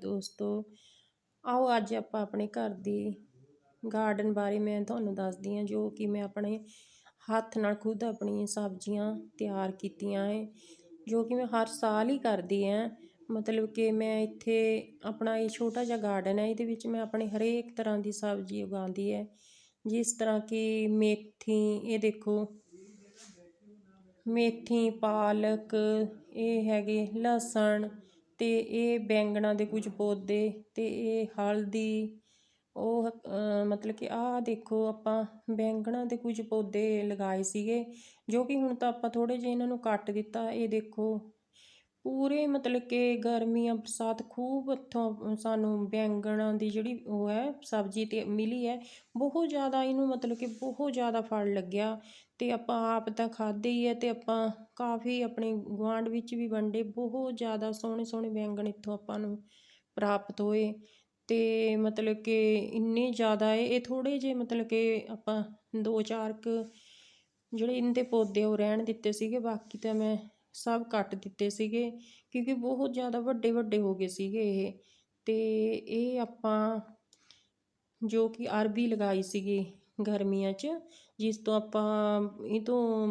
ਦੋਸਤੋ, ਆਓ ਅੱਜ ਆਪਾਂ ਆਪਣੇ ਘਰ ਦੀ ਗਾਰਡਨ ਬਾਰੇ ਮੈਂ ਤੁਹਾਨੂੰ ਦੱਸਦੀ ਹਾਂ, ਜੋ ਕਿ ਮੈਂ ਆਪਣੇ ਹੱਥ ਨਾਲ ਖੁਦ ਆਪਣੀਆਂ ਸਬਜ਼ੀਆਂ ਤਿਆਰ ਕੀਤੀਆਂ ਹੈ ਜੋ ਕਿ ਮੈਂ ਹਰ ਸਾਲ ਹੀ ਕਰਦੀ ਹਾਂ। ਮਤਲਬ ਕਿ ਮੈਂ ਇੱਥੇ ਆਪਣਾ ਇਹ ਛੋਟਾ ਜਿਹਾ ਗਾਰਡਨ ਹੈ, ਇਹਦੇ ਵਿੱਚ ਮੈਂ ਆਪਣੇ ਹਰੇਕ ਤਰ੍ਹਾਂ ਦੀ ਸਬਜ਼ੀ ਉਗਾਉਂਦੀ ਹੈ। ਜਿਸ ਤਰ੍ਹਾਂ ਕਿ ਮੇਥੀ, ਇਹ ਦੇਖੋ, ਮੇਥੀ, ਪਾਲਕ, ਇਹ ਹੈਗੇ ਲਸਣ ਅਤੇ ਇਹ ਬੈਂਗਣਾ ਦੇ ਕੁਝ ਪੌਦੇ ਅਤੇ ਇਹ ਹਲਦੀ, ਉਹ ਮਤਲਬ ਕਿ ਆਹ ਦੇਖੋ ਆਪਾਂ ਬੈਂਗਣਾ ਦੇ ਕੁਝ ਪੌਦੇ ਲਗਾਏ ਸੀਗੇ, ਜੋ ਕਿ ਹੁਣ ਤਾਂ ਆਪਾਂ ਥੋੜ੍ਹੇ ਜਿਹੇ ਇਹਨਾਂ ਨੂੰ ਕੱਟ ਦਿੱਤਾ, ਇਹ ਦੇਖੋ। ਪੂਰੇ ਮਤਲਬ ਕਿ ਗਰਮੀਆਂ ਬਰਸਾਤ ਖੂਬ ਇੱਥੋਂ ਸਾਨੂੰ ਬੈਂਗਣਾ ਦੀ ਜਿਹੜੀ ਉਹ ਹੈ, ਸਬਜ਼ੀ ਤੇ ਮਿਲੀ ਹੈ, ਬਹੁਤ ਜ਼ਿਆਦਾ ਇਹਨੂੰ ਮਤਲਬ ਕਿ ਬਹੁਤ ਜ਼ਿਆਦਾ ਫਲ ਲੱਗਿਆ ਅਤੇ ਆਪਾਂ ਆਪ ਤਾਂ ਖਾਧੇ ਹੀ ਹੈ ਅਤੇ ਆਪਾਂ ਕਾਫੀ ਆਪਣੇ ਗੁਆਂਢ ਵਿੱਚ ਵੀ ਵੰਡੇ ਬਹੁਤ ਜ਼ਿਆਦਾ ਸੋਹਣੇ ਸੋਹਣੇ ਬੈਂਗਣ ਇੱਥੋਂ ਆਪਾਂ ਨੂੰ ਪ੍ਰਾਪਤ ਹੋਏ ਅਤੇ ਮਤਲਬ ਕਿ ਇੰਨੇ ਜ਼ਿਆਦਾ ਏ ਇਹ ਥੋੜ੍ਹੇ ਜਿਹੇ ਮਤਲਬ ਕਿ ਆਪਾਂ ਦੋ ਚਾਰ ਕੁ ਜਿਹੜੇ ਇਹਦੇ ਪੌਦੇ ਉਹ ਰਹਿਣ ਦਿੱਤੇ ਸੀਗੇ, ਬਾਕੀ ਤਾਂ ਮੈਂ ਸਭ ਕੱਟ ਦਿੱਤੇ ਸੀਗੇ, ਕਿਉਂਕਿ ਬਹੁਤ ਜ਼ਿਆਦਾ ਵੱਡੇ ਵੱਡੇ ਹੋ ਗਏ ਸੀਗੇ ਇਹ। ਤੇ ਇਹ ਆਪਾਂ ਜੋ ਕਿ ਅਰਬੀ ਲਗਾਈ ਸੀਗੀ ਗਰਮੀਆਂ 'ਚ, ਜਿਸ ਤੋਂ ਆਪਾਂ ਇਹ ਤੋਂ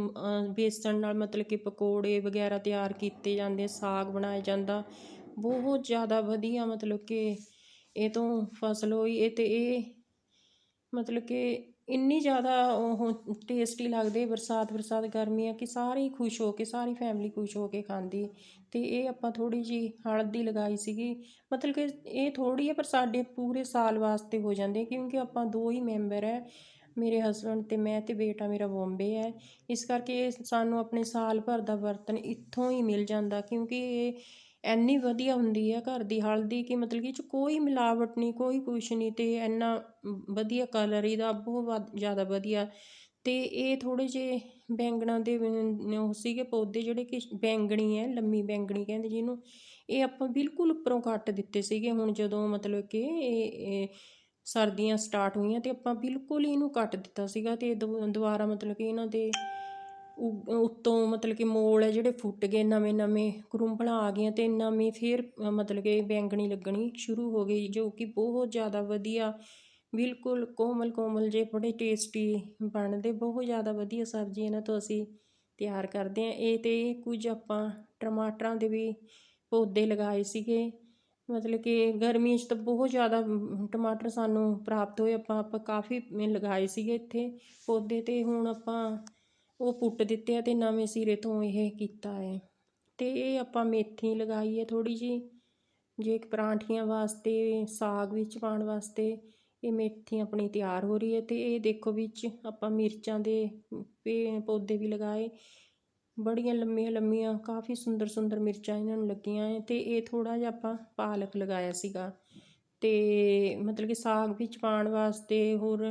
ਬੇਸਣ ਨਾਲ ਮਤਲਬ ਕਿ ਪਕੌੜੇ ਵਗੈਰਾ ਤਿਆਰ ਕੀਤੇ ਜਾਂਦੇ, ਸਾਗ ਬਣਾਇਆ ਜਾਂਦਾ। ਬਹੁਤ ਜ਼ਿਆਦਾ ਵਧੀਆ ਮਤਲਬ ਕਿ ਇਹ ਤੋਂ ਫਸਲ ਹੋਈ, ਇਹ ਤੇ ਇਹ ਮਤਲਬ ਕਿ ਇੰਨੀ ਜ਼ਿਆਦਾ ਉਹ ਟੇਸਟੀ ਲੱਗਦੇ ਬਰਸਾਤ ਬਰਸਾਤ ਗਰਮੀਆਂ ਕਿ ਸਾਰੇ ਹੀ ਖੁਸ਼ ਹੋ ਕੇ, ਸਾਰੀ ਫੈਮਿਲੀ ਖੁਸ਼ ਹੋ ਕੇ ਖਾਂਦੀ। ਤੇ ਇਹ ਆਪਾਂ ਥੋੜੀ ਜੀ ਹਲਦੀ ਲਗਾਈ ਸੀਗੀ। ਮਤਲਬ ਕਿ ਇਹ ਥੋੜੀ ਹੈ ਪਰ ਸਾਡੇ ਪੂਰੇ ਸਾਲ ਵਾਸਤੇ ਹੋ ਜਾਂਦੇ ਕਿਉਂਕਿ ਆਪਾਂ ਦੋ ਹੀ ਮੈਂਬਰ ਹੈ, ਮੇਰੇ ਹਸਬੰਡ ਤੇ ਮੈਂ ਤੇ ਬੇਟਾ ਮੇਰਾ ਬੰਬੇ ਹੈ। ਇਸ ਕਰਕੇ ਸਾਨੂੰ ਆਪਣੇ ਸਾਲ ਭਰ ਦਾ ਬਰਤਨ ਇੱਥੋਂ ਹੀ ਮਿਲ ਜਾਂਦਾ ਕਿਉਂਕਿ ਇਹ ਇੰਨੀ ਵਧੀਆ ਹੁੰਦੀ ਹੈ ਘਰ ਦੀ ਹਲਦੀ ਕਿ ਮਤਲਬ ਕਿ ਇਹ 'ਚ ਕੋਈ ਮਿਲਾਵਟ ਨਹੀਂ, ਕੋਈ ਕੁਛ ਨਹੀਂ ਅਤੇ ਇੰਨਾ ਵਧੀਆ ਕਲਰ ਇਹਦਾ ਬਹੁਤ ਵੱਧ, ਜ਼ਿਆਦਾ ਵਧੀਆ। ਅਤੇ ਇਹ ਥੋੜ੍ਹੇ ਜਿਹੇ ਬੈਂਗਣਾ ਦੇ ਉਹ ਸੀਗੇ ਪੌਦੇ ਜਿਹੜੇ ਕਿ ਬੈਂਗਣੀ ਹੈ, ਲੰਮੀ ਬੈਂਗਣੀ ਕਹਿੰਦੇ ਜਿਹਨੂੰ, ਇਹ ਆਪਾਂ ਬਿਲਕੁਲ ਉੱਪਰੋਂ ਕੱਟ ਦਿੱਤੇ ਸੀਗੇ। ਹੁਣ ਜਦੋਂ ਮਤਲਬ ਕਿ ਇਹ ਸਰਦੀਆਂ ਸਟਾਰਟ ਹੋਈਆਂ ਅਤੇ ਆਪਾਂ ਬਿਲਕੁਲ ਹੀ ਇਹਨੂੰ ਕੱਟ ਦਿੱਤਾ ਸੀਗਾ ਅਤੇ ਦੁ, ਦੁਬਾਰਾ ਮਤਲਬ ਕਿ ਇਹਨਾਂ ਦੇ ਉੱਤੋਂ ਮਤਲਬ ਕਿ ਮੋਲ ਹੈ ਜਿਹੜੇ ਫੁੱਟ ਗਏ, ਨਵੇਂ ਨਵੇਂ ਕਰੂੰਬਲਾਂ ਆ ਗਈਆਂ ਅਤੇ ਨਵੀਂ ਫਿਰ ਮਤਲਬ ਕਿ ਬੈਂਗਣੀ ਲੱਗਣੀ ਸ਼ੁਰੂ ਹੋ ਗਈ, ਜੋ ਕਿ ਬਹੁਤ ਜ਼ਿਆਦਾ ਵਧੀਆ, ਬਿਲਕੁਲ ਕੋਮਲ ਕੋਮਲ ਜੇ ਬੜੇ ਟੇਸਟੀ ਬਣਦੇ, ਬਹੁਤ ਜ਼ਿਆਦਾ ਵਧੀਆ ਸਬਜ਼ੀ ਇਹਨਾਂ ਤੋਂ ਅਸੀਂ ਤਿਆਰ ਕਰਦੇ ਹਾਂ। ਇਹ ਤੇ ਕੁਝ ਆਪਾਂ ਟਮਾਟਰਾਂ ਦੇ ਵੀ ਪੌਦੇ ਲਗਾਏ ਸੀਗੇ, ਮਤਲਬ ਕਿ ਗਰਮੀ 'ਚ ਤਾਂ ਬਹੁਤ ਜ਼ਿਆਦਾ ਟਮਾਟਰ ਸਾਨੂੰ ਪ੍ਰਾਪਤ ਹੋਏ, ਆਪਾਂ ਆਪਾਂ ਕਾਫੀ ਲਗਾਏ ਸੀਗੇ ਇੱਥੇ ਪੌਦੇ ਤੇ। ਹੁਣ ਆਪਾਂ ਉਹ ਪੁੱਟ ਦਿੱਤੇ ਆ ਅਤੇ ਨਵੇਂ ਸਿਰੇ ਤੋਂ ਇਹ ਕੀਤਾ ਹੈ। ਅਤੇ ਇਹ ਆਪਾਂ ਮੇਥੀ ਲਗਾਈ ਹੈ ਥੋੜ੍ਹੀ ਜਿਹੀ। ਜੇ ਪਰਾਂਠੀਆਂ ਵਾਸਤੇ, ਸਾਗ ਵਿੱਚ ਪਾਉਣ ਵਾਸਤੇ ਇਹ ਮੇਥੀ ਆਪਣੀ ਤਿਆਰ ਹੋ ਰਹੀ ਹੈ ਅਤੇ ਇਹ ਦੇਖੋ ਵਿੱਚ ਆਪਾਂ ਮਿਰਚਾਂ ਦੇ ਪੌਦੇ ਵੀ ਲਗਾਏ। ਬੜੀਆਂ ਲੰਮੀਆਂ ਲੰਮੀਆਂ, ਕਾਫੀ ਸੁੰਦਰ ਸੁੰਦਰ ਮਿਰਚਾਂ ਇਹਨਾਂ ਨੂੰ ਲੱਗੀਆਂ ਹੈ ਅਤੇ ਇਹ ਥੋੜ੍ਹਾ ਜਿਹਾ ਆਪਾਂ ਪਾਲਕ ਲਗਾਇਆ ਸੀਗਾ। ਅਤੇ ਮਤਲਬ ਕਿ ਸਾਗ ਵਿੱਚ ਪਾਉਣ ਵਾਸਤੇ ਹੋਰ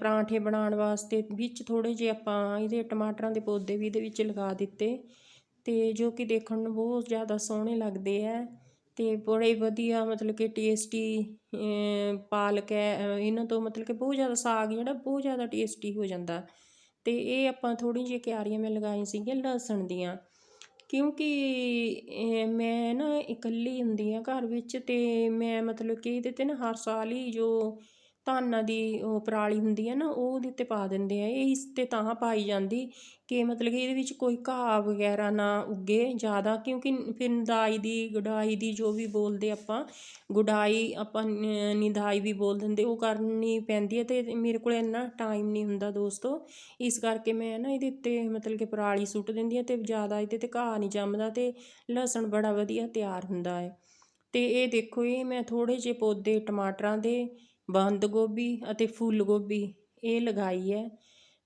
ਪਰਾਂਠੇ ਬਣਾਉਣ ਵਾਸਤੇ ਵਿੱਚ ਥੋੜ੍ਹੇ ਜਿਹੇ ਆਪਾਂ ਇਹਦੇ ਟਮਾਟਰਾਂ ਦੇ ਪੌਦੇ ਵੀ ਇਹਦੇ ਵਿੱਚ ਲਗਾ ਦਿੱਤੇ ਅਤੇ ਜੋ ਕਿ ਦੇਖਣ ਨੂੰ ਬਹੁਤ ਜ਼ਿਆਦਾ ਸੋਹਣੇ ਲੱਗਦੇ ਹੈ ਅਤੇ ਬੜੇ ਵਧੀਆ ਮਤਲਬ ਕਿ ਟੇਸਟੀ ਪਾਲਕ ਹੈ ਇਹਨਾਂ ਤੋਂ ਮਤਲਬ ਕਿ ਬਹੁਤ ਜ਼ਿਆਦਾ ਸਾਗ ਜਿਹੜਾ ਬਹੁਤ ਜ਼ਿਆਦਾ ਟੇਸਟੀ ਹੋ ਜਾਂਦਾ। ਅਤੇ ਇਹ ਆਪਾਂ ਥੋੜ੍ਹੀ ਜਿਹੀ ਕਿਆਰੀਆਂ ਮੈਂ ਲਗਾਈ ਸੀਗੀਆਂ ਲਸਣ ਦੀਆਂ ਕਿਉਂਕਿ ਮੈਂ ਨਾ ਇਕੱਲੀ ਹੁੰਦੀ ਆ ਘਰ ਵਿੱਚ ਅਤੇ ਮੈਂ ਮਤਲਬ ਕਿ ਇਹਦੇ ਤੇ ਨਾ ਹਰ ਸਾਲ ਹੀ ਜੋ ਧਾਨਾਂ ਦੀ ਉਹ ਪਰਾਲੀ ਹੁੰਦੀ ਹੈ ਨਾ, ਉਹ ਉਹਦੇ ਉੱਤੇ ਪਾ ਦਿੰਦੇ ਆ। ਇਹ ਇਸ 'ਤੇ ਤਾਂ ਪਾਈ ਜਾਂਦੀ ਕਿ ਮਤਲਬ ਕਿ ਇਹਦੇ ਵਿੱਚ ਕੋਈ ਘਾਹ ਵਗੈਰਾ ਨਾ ਉੱਗੇ ਜ਼ਿਆਦਾ, ਕਿਉਂਕਿ ਫਿਰ ਨਿਦਾਈ ਦੀ, ਗੁਡਾਈ ਦੀ ਜੋ ਵੀ ਬੋਲਦੇ ਆਪਾਂ, ਗੁਡਾਈ ਆਪਾਂ ਨਿਦਾਈ ਵੀ ਬੋਲ ਦਿੰਦੇ, ਉਹ ਕਰਨੀ ਪੈਂਦੀ ਹੈ ਅਤੇ ਮੇਰੇ ਕੋਲ ਇੰਨਾ ਟਾਈਮ ਨਹੀਂ ਹੁੰਦਾ ਦੋਸਤੋ। ਇਸ ਕਰਕੇ ਮੈਂ ਨਾ ਇਹਦੇ ਉੱਤੇ ਮਤਲਬ ਕਿ ਪਰਾਲੀ ਸੁੱਟ ਦਿੰਦੀ ਹਾਂ ਅਤੇ ਜ਼ਿਆਦਾ ਇਹਦੇ 'ਤੇ ਘਾਹ ਨਹੀਂ ਜੰਮਦਾ ਅਤੇ ਲਸਣ ਬੜਾ ਵਧੀਆ ਤਿਆਰ ਹੁੰਦਾ ਹੈ ਅਤੇ ਇਹ ਦੇਖੋ ਇਹ ਮੈਂ ਥੋੜ੍ਹੇ ਜਿਹੇ ਪੌਦੇ ਟਮਾਟਰਾਂ ਦੇ ਬੰਦ ਗੋਭੀ ਅਤੇ ਫੁੱਲ ਗੋਭੀ, ਇਹ ਲਗਾਈ ਹੈ।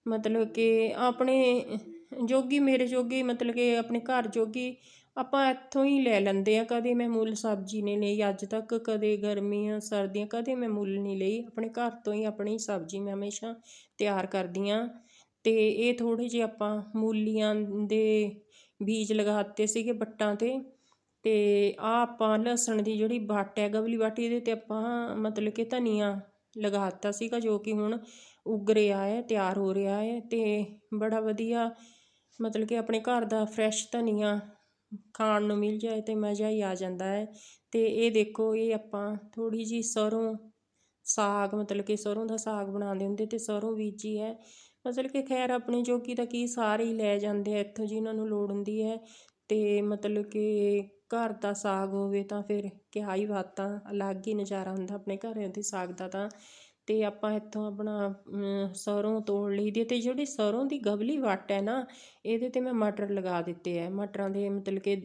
ਮਤਲਬ ਕਿ ਆਪਣੇ ਜੋਗੀ ਮੇਰੇ ਜੋਗੀ, ਮਤਲਬ ਕਿ ਆਪਣੇ ਘਰ ਜੋਗੀ, ਆਪਾਂ ਇੱਥੋਂ ਹੀ ਲੈ ਲੈਂਦੇ ਆ ਕਦੇ ਮੈਂ ਮੁੱਲ ਸਬਜ਼ੀ ਨਹੀਂ ਲਈ, ਅੱਜ ਤੱਕ ਕਦੇ ਗਰਮੀਆਂ, ਸਰਦੀਆਂ, ਕਦੇ ਮੈਂ ਮੁੱਲ ਨਹੀਂ ਲਈ। ਆਪਣੇ ਘਰ ਤੋਂ ਹੀ ਆਪਣੀ ਸਬਜ਼ੀ ਮੈਂ ਹਮੇਸ਼ਾ ਤਿਆਰ ਕਰਦੀ ਹਾਂ। ਅਤੇ ਇਹ ਥੋੜ੍ਹੇ ਜਿਹੇ ਆਪਾਂ ਮੂਲੀਆਂ ਦੇ ਬੀਜ ਲਗਾ ਦਿੱਤੇ ਸੀਗੇ ਵੱਟਾਂ ਤੇ। ਤੇ ਆ ਆਪਾਂ ਲਸਣ ਦੀ ਜਿਹੜੀ ਵੱਟ ਹੈ, ਗਵਲੀ ਬਾਟੀ ਇਹਦੇ ਤੇ ਆਪਾਂ ਮਤਲਬ ਕਿ ਧਨੀਆ ਲਗਾਤਾ ਸੀਗਾ, ਜੋ ਕਿ ਹੁਣ ਉੱਗ ਰਿਹਾ ਹੈ, ਤਿਆਰ ਹੋ ਰਿਹਾ ਹੈ ਤੇ ਬੜਾ ਵਧੀਆ ਮਤਲਬ ਕਿ ਆਪਣੇ ਘਰ ਦਾ ਫਰੈਸ਼ ਧਨੀਆ ਖਾਣ ਨੂੰ ਮਿਲ ਜਾਏ ਤੇ ਮਜ਼ਾ ਹੀ ਆ ਜਾਂਦਾ ਹੈ। ਤੇ ਇਹ ਦੇਖੋ, ਇਹ ਆਪਾਂ ਥੋੜੀ ਜੀ ਸਰੋਂ ਸਾਗ, ਮਤਲਬ ਕਿ ਸਰੋਂ ਦਾ ਸਾਗ ਬਣਾਉਂਦੇ ਹੁੰਦੇ ਤੇ ਸਰੋਂ ਬੀਜੀ ਹੈ। ਮਤਲਬ ਕਿ ਖੈਰ ਆਪਣੀ ਜੋਗੀ ਤਾਂ ਕੀ ਸਾਰੇ ਹੀ ਲੈ ਜਾਂਦੇ ਆ, ਇੱਥੋਂ ਜਿਨ੍ਹਾਂ ਨੂੰ ਲੋੜ ਹੁੰਦੀ ਹੈ ਤੇ ਮਤਲਬ ਕਿ ਘਰ ਦਾ ਸਾਗ ਹੋਵੇ ਤਾਂ ਫਿਰ ਕਿਆ ਹੀ ਬਾਤਾਂ ਅਲੱਗ ਹੀ ਨਜ਼ਾਰਾ ਹੁੰਦਾ ਆਪਣੇ ਘਰਾਂ ਦੇ ਸਾਗ ਦਾ ਤਾਂ। ਅਤੇ ਆਪਾਂ ਇੱਥੋਂ ਆਪਣਾ ਸਰ੍ਹੋਂ ਤੋੜ ਲਈ ਦੀ ਅਤੇ ਜਿਹੜੀ ਸਰ੍ਹੋਂ ਦੀ ਗਵਲੀ ਵੱਟ ਹੈ ਨਾ, ਇਹਦੇ ਤੇ ਮੈਂ ਮਟਰ ਲਗਾ ਦਿੱਤੇ ਹੈ ਮਟਰਾਂ ਦੇ ਮਤਲਬ ਕਿ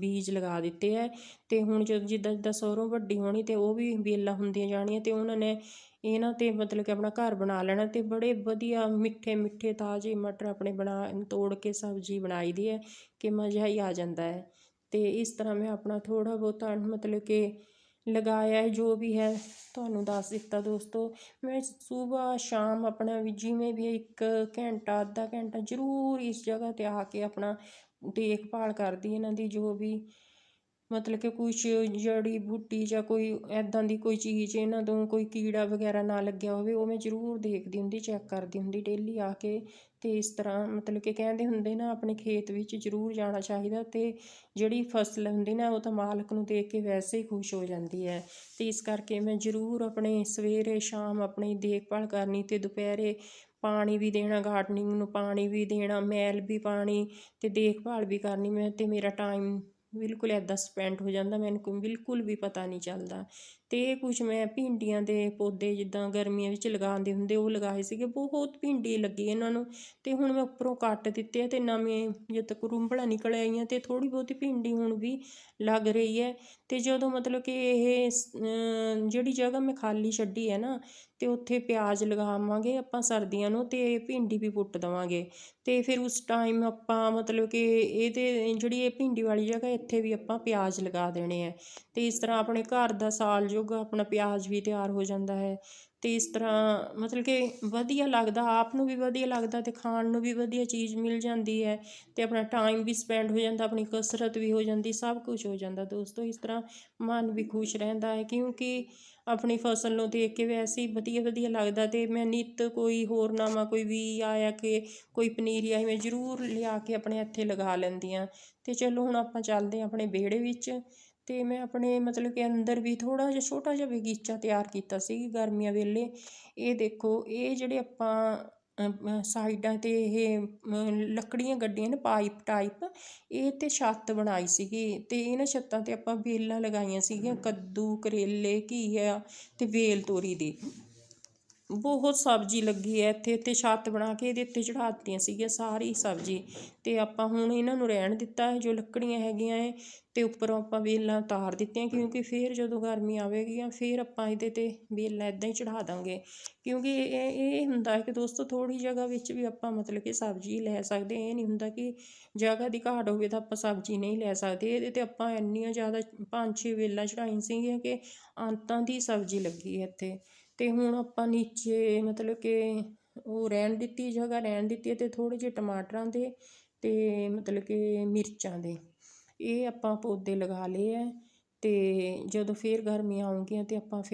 ਬੀਜ ਲਗਾ ਦਿੱਤੇ ਹੈ ਅਤੇ ਹੁਣ ਜਦੋਂ ਜਿੱਦਾਂ ਜਿੱਦਾਂ ਸਰ੍ਹੋਂ ਵੱਡੀ ਹੋਣੀ ਤੇ ਉਹ ਵੀ ਵੇਲਾਂ ਹੁੰਦੀਆਂ ਜਾਣੀਆਂ ਅਤੇ ਉਹਨਾਂ ਨੇ ਇਹਨਾਂ ਤੇ ਮਤਲਬ ਕਿ ਆਪਣਾ ਘਰ ਬਣਾ ਲੈਣਾ ਅਤੇ ਬੜੇ ਵਧੀਆ ਮਿੱਠੇ ਮਿੱਠੇ ਤਾਜ਼ੇ ਮਟਰ ਆਪਣੇ ਬਣਾ, ਤੋੜ ਕੇ ਸਬਜ਼ੀ ਬਣਾਈ ਦੀ ਹੈ ਕਿ ਮਜ਼ਾ ਹੀ ਆ ਜਾਂਦਾ ਹੈ। ਤੇ ਇਸ ਤਰ੍ਹਾਂ ਮੈਂ ਆਪਣਾ ਥੋੜ੍ਹਾ ਬਹੁਤਾ ਮਤਲਬ ਕਿ ਲਗਾਇਆ ਜੋ ਵੀ ਹੈ, ਤੁਹਾਨੂੰ ਦੱਸ ਦਿੱਤਾ ਦੋਸਤੋ। ਮੈਂ ਸਵੇਰ ਸ਼ਾਮ ਆਪਣਾ ਵੀ ਜਿਵੇਂ ਵੀ ਇੱਕ ਘੰਟਾ, ਅੱਧਾ ਘੰਟਾ ਜ਼ਰੂਰ ਇਸ ਜਗ੍ਹਾ ਤੇ ਆ ਕੇ ਆਪਣਾ ਦੇਖਭਾਲ ਕਰਦੀ ਇਹਨਾਂ ਦੀ ਜੋ ਵੀ ਮਤਲਬ ਕਿ ਕੁਛ ਜੜੀ ਬੂਟੀ ਜਾਂ ਕੋਈ ਐਦਾਂ ਦੀ ਕੋਈ ਚੀਜ਼ ਇਹਨਾਂ ਤੋਂ ਕੋਈ ਕੀੜਾ ਵਗੈਰਾ ਨਾ ਲੱਗਿਆ ਹੋਵੇ, ਉਹ ਮੈਂ ਜ਼ਰੂਰ ਦੇਖਦੀ ਹੁੰਦੀ, ਚੈੱਕ ਕਰਦੀ ਹੁੰਦੀ ਡੇਲੀ ਆ ਕੇ। ਅਤੇ ਇਸ ਤਰ੍ਹਾਂ ਮਤਲਬ ਕਿ ਕਹਿੰਦੇ ਹੁੰਦੇ ਨਾ, ਆਪਣੇ ਖੇਤ ਵਿੱਚ ਜ਼ਰੂਰ ਜਾਣਾ ਚਾਹੀਦਾ ਅਤੇ ਜਿਹੜੀ ਫਸਲ ਹੁੰਦੀ ਨਾ, ਉਹ ਤਾਂ ਮਾਲਕ ਨੂੰ ਦੇਖ ਕੇ ਵੈਸੇ ਹੀ ਖੁਸ਼ ਹੋ ਜਾਂਦੀ ਹੈ। ਅਤੇ ਇਸ ਕਰਕੇ ਮੈਂ ਜ਼ਰੂਰ ਆਪਣੇ ਸਵੇਰੇ, ਸ਼ਾਮ ਆਪਣੀ ਦੇਖਭਾਲ ਕਰਨੀ ਅਤੇ ਦੁਪਹਿਰੇ ਪਾਣੀ ਵੀ ਦੇਣਾ, ਗਾਰਡਨਿੰਗ ਨੂੰ ਪਾਣੀ ਵੀ ਦੇਣਾ, ਮੈਲ ਵੀ ਪਾਣੀ ਅਤੇ ਦੇਖਭਾਲ ਵੀ ਕਰਨੀ ਮੈਂ ਅਤੇ ਮੇਰਾ ਟਾਈਮ ਬਿਲਕੁਲ ਐਦਾਂ ਸਪੈਂਡ ਹੋ ਜਾਂਦਾ, ਮੈਨੂੰ ਬਿਲਕੁਲ ਵੀ ਪਤਾ ਨਹੀਂ ਚੱਲਦਾ। ਤੇ ਇਹ ਕੁਛ ਮੈਂ ਭਿੰਡੀਆਂ ਦੇ ਪੌਦੇ ਜਿੱਦਾਂ ਗਰਮੀਆਂ ਵਿੱਚ ਲਗਾਉਂਦੇ ਹੁੰਦੇ, ਉਹ ਲਗਾਏ ਸੀਗੇ, ਬਹੁਤ ਭਿੰਡੀ ਲੱਗੀ ਇਹਨਾਂ ਨੂੰ। ਤੇ ਹੁਣ ਮੈਂ ਉੱਪਰੋਂ ਕੱਟ ਦਿੱਤੇ ਆ ਤੇ ਨਵੇਂ ਜਦ ਤੱਕ ਰੁੰਬਲਾਂ ਨਿਕਲ ਆਈਆਂ ਤੇ ਥੋੜੀ ਬਹੁਤੀ ਭਿੰਡੀ ਹੁਣ ਵੀ ਲੱਗ ਰਹੀ ਹੈ। ਤੇ ਜਦੋਂ ਮਤਲਬ ਕਿ ਇਹ ਜਿਹੜੀ ਜਗ੍ਹਾ ਮੈਂ ਖਾਲੀ ਛੱਡੀ ਹੈ ਨਾ ਅਤੇ ਉੱਥੇ ਪਿਆਜ਼ ਲਗਾਵਾਂਗੇ ਆਪਾਂ ਸਰਦੀਆਂ ਨੂੰ ਅਤੇ ਭਿੰਡੀ ਵੀ ਪੁੱਟ ਦੇਵਾਂਗੇ। ਅਤੇ ਫਿਰ ਉਸ ਟਾਈਮ ਆਪਾਂ ਮਤਲਬ ਕਿ ਇਹਦੇ ਜਿਹੜੀ ਇਹ ਭਿੰਡੀ ਵਾਲੀ ਜਗ੍ਹਾ ਇੱਥੇ ਵੀ ਆਪਾਂ ਪਿਆਜ਼ ਲਗਾ ਦੇਣੇ ਹੈ। ਅਤੇ ਇਸ ਤਰ੍ਹਾਂ ਆਪਣੇ ਘਰ ਦਾ ਸਾਲ ਜੋਗਾ ਆਪਣਾ ਪਿਆਜ਼ ਵੀ ਤਿਆਰ ਹੋ ਜਾਂਦਾ ਹੈ। ਅਤੇ ਇਸ ਤਰ੍ਹਾਂ ਮਤਲਬ ਕਿ ਵਧੀਆ ਲੱਗਦਾ, ਆਪ ਨੂੰ ਵੀ ਵਧੀਆ ਲੱਗਦਾ ਅਤੇ ਖਾਣ ਨੂੰ ਵੀ ਵਧੀਆ ਚੀਜ਼ ਮਿਲ ਜਾਂਦੀ ਹੈ ਅਤੇ ਆਪਣਾ ਟਾਈਮ ਵੀ ਸਪੈਂਡ ਹੋ ਜਾਂਦਾ, ਆਪਣੀ ਕਸਰਤ ਵੀ ਹੋ ਜਾਂਦੀ, ਸਭ ਕੁਝ ਹੋ ਜਾਂਦਾ ਦੋਸਤੋ, ਇਸ ਤਰ੍ਹਾਂ ਮਨ ਵੀ ਖੁਸ਼ ਰਹਿੰਦਾ ਹੈ ਕਿਉਂਕਿ ਆਪਣੀ ਫਸਲ ਨੂੰ ਦੇਖ ਕੇ ਵੈਸੇ ਹੀ ਵਧੀਆ ਵਧੀਆ ਲੱਗਦਾ ਅਤੇ ਮੈਂ ਨਿੱਤ ਕੋਈ ਹੋਰ ਨਵਾਂ ਕੋਈ ਵੀ ਆਇਆ ਕਿ ਕੋਈ ਪਨੀਰੀ ਆਈ ਮੈਂ ਜ਼ਰੂਰ ਲਿਆ ਕੇ ਆਪਣੇ ਇੱਥੇ ਲਗਾ ਲੈਂਦੀ ਹਾਂ। ਅਤੇ ਚਲੋ ਹੁਣ ਆਪਾਂ ਚੱਲਦੇ ਹਾਂ ਆਪਣੇ ਵਿਹੜੇ ਵਿੱਚ ਅਤੇ ਮੈਂ ਆਪਣੇ ਮਤਲਬ ਕਿ ਅੰਦਰ ਵੀ ਥੋੜ੍ਹਾ ਜਿਹਾ ਛੋਟਾ ਜਿਹਾ ਬਗੀਚਾ ਤਿਆਰ ਕੀਤਾ ਸੀ ਗਰਮੀਆਂ ਵੇਲੇ। ਇਹ ਦੇਖੋ, ਇਹ ਜਿਹੜੇ ਆਪਾਂ ਸਾਈਡਾਂ ਤੇ ਇਹ ਲੱਕੜੀਆਂ ਗੱਡੀਆਂ ਨੇ ਪਾਈਪ ਟਾਈਪ, ਇਹ ਤੇ ਛੱਤ ਬਣਾਈ ਸੀਗੀ। ਅਤੇ ਇਹਨਾਂ ਛੱਤਾਂ ਤੇ ਆਪਾਂ ਵੇਲਾਂ ਲਗਾਈਆਂ ਸੀਗੀਆਂ, ਕੱਦੂ, ਕਰੇਲੇ, ਘੀਆ ਅਤੇ ਵੇਲ ਤੋਰੀ ਦੀ। ਬਹੁਤ ਸਬਜ਼ੀ ਲੱਗੀ ਹੈ ਇੱਥੇ ਤੇ ਛੱਤ ਬਣਾ ਕੇ ਇਹਦੇ ਉੱਤੇ ਚੜ੍ਹਾ ਦਿੱਤੀਆਂ ਸੀਗੀਆਂ ਸਾਰੀ ਸਬਜ਼ੀ ਅਤੇ ਆਪਾਂ ਹੁਣ ਇਹਨਾਂ ਨੂੰ ਰਹਿਣ ਦਿੱਤਾ ਹੈ, ਜੋ ਲੱਕੜੀਆਂ ਹੈਗੀਆਂ ਹੈ ਅਤੇ ਉੱਪਰੋਂ ਆਪਾਂ ਵੇਲਾਂ ਉਤਾਰ ਦਿੱਤੀਆਂ ਕਿਉਂਕਿ ਫਿਰ ਜਦੋਂ ਗਰਮੀ ਆਵੇਗੀਆਂ ਫਿਰ ਆਪਾਂ ਇਹਦੇ ਤੇ ਵੇਲਾਂ ਇੱਦਾਂ ਹੀ ਚੜ੍ਹਾ ਦਾਂਗੇ। ਕਿਉਂਕਿ ਇਹ ਇਹ ਹੁੰਦਾ ਹੈ ਕਿ ਦੋਸਤੋ ਥੋੜ੍ਹੀ ਜਗ੍ਹਾ ਵਿੱਚ ਵੀ ਆਪਾਂ ਮਤਲਬ ਕਿ ਸਬਜ਼ੀ ਲੈ ਸਕਦੇ ਇਹ ਨਹੀਂ ਹੁੰਦਾ ਕਿ ਜਗ੍ਹਾ ਦੀ ਘਾਟ ਹੋਵੇ ਤਾਂ ਆਪਾਂ ਸਬਜ਼ੀ ਨਹੀਂ ਲੈ ਸਕਦੇ। ਇਹਦੇ ਤੇ ਆਪਾਂ ਇੰਨੀਆਂ ਜ਼ਿਆਦਾ ਪੰਜ ਛੇ ਵੇਲਾਂ ਚੜ੍ਹਾਈਆਂ ਸੀਗੀਆਂ ਕਿ ਅੰਤਾਂ ਦੀ ਸਬਜ਼ੀ ਲੱਗੀ ਹੈ ਇੱਥੇ। ਅਤੇ ਹੁਣ ਆਪਾਂ ਨੀਚੇ ਮਤਲਬ ਕਿ ਉਹ ਰਹਿਣ ਦਿੱਤੀ, ਜਗ੍ਹਾ ਰਹਿਣ ਦਿੱਤੀ ਹੈ ਤੇ ਥੋੜ੍ਹੇ ਜਿਹੇ ਟਮਾਟਰਾਂ ਦੇ ਅਤੇ ਮਤਲਬ ਕਿ ਮਿਰਚਾਂ ਦੇ। ਇਹ ਆਪਾਂ ਪੌਦੇ ਲਗਾ ਲਏ ਹੈ ਅਤੇ ਜਦੋਂ ਫਿਰ ਗਰਮੀਆਂ ਆਉਣਗੀਆਂ ਅਤੇ ਆਪਾਂ ਫਿਰ